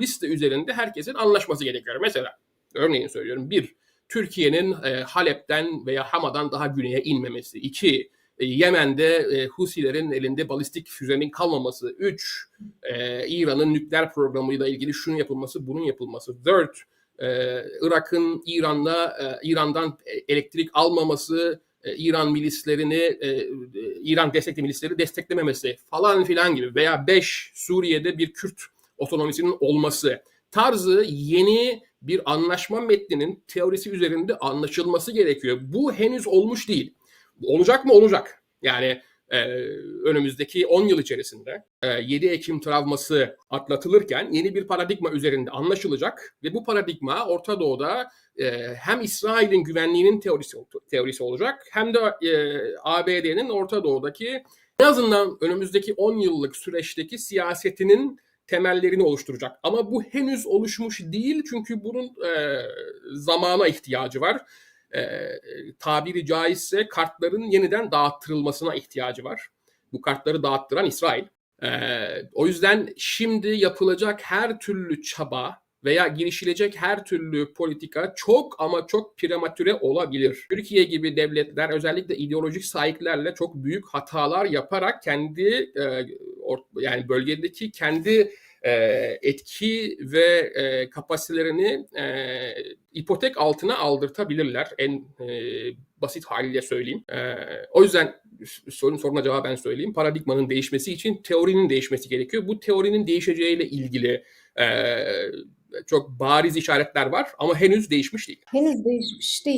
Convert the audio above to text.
Liste üzerinde herkesin anlaşması gerekiyor. Mesela örneğin söylüyorum bir Türkiye'nin e, Halep'ten veya Hama'dan daha güneye inmemesi. İki e, Yemen'de e, Husilerin elinde balistik füzenin kalmaması. Üç e, İran'ın nükleer programıyla ilgili şunun yapılması, bunun yapılması. Dört e, Irak'ın İran'la e, İran'dan elektrik almaması, e, İran milislerini, e, e, İran destekli milisleri desteklememesi falan filan gibi veya 5 Suriye'de bir Kürt otonomisinin olması tarzı yeni bir anlaşma metninin teorisi üzerinde anlaşılması gerekiyor. Bu henüz olmuş değil. Olacak mı? Olacak. Yani e, önümüzdeki 10 yıl içerisinde e, 7 Ekim travması atlatılırken yeni bir paradigma üzerinde anlaşılacak ve bu paradigma Orta Doğu'da e, hem İsrail'in güvenliğinin teorisi teorisi olacak hem de e, ABD'nin Orta Doğu'daki en azından önümüzdeki 10 yıllık süreçteki siyasetinin temellerini oluşturacak. Ama bu henüz oluşmuş değil çünkü bunun e, zamana ihtiyacı var. E, tabiri caizse kartların yeniden dağıttırılmasına ihtiyacı var. Bu kartları dağıttıran İsrail. E, o yüzden şimdi yapılacak her türlü çaba veya girişilecek her türlü politika çok ama çok prematüre olabilir. Türkiye gibi devletler özellikle ideolojik sahiplerle çok büyük hatalar yaparak kendi e, yani bölgedeki kendi e, etki ve e, kapasitelerini e, ipotek altına aldırtabilirler. En e, basit haliyle söyleyeyim. E, o yüzden sorun soruna cevaben söyleyeyim. Paradigmanın değişmesi için teorinin değişmesi gerekiyor. Bu teorinin değişeceğiyle ilgili e, çok bariz işaretler var ama henüz değişmiş değil. Henüz değişmiş değil.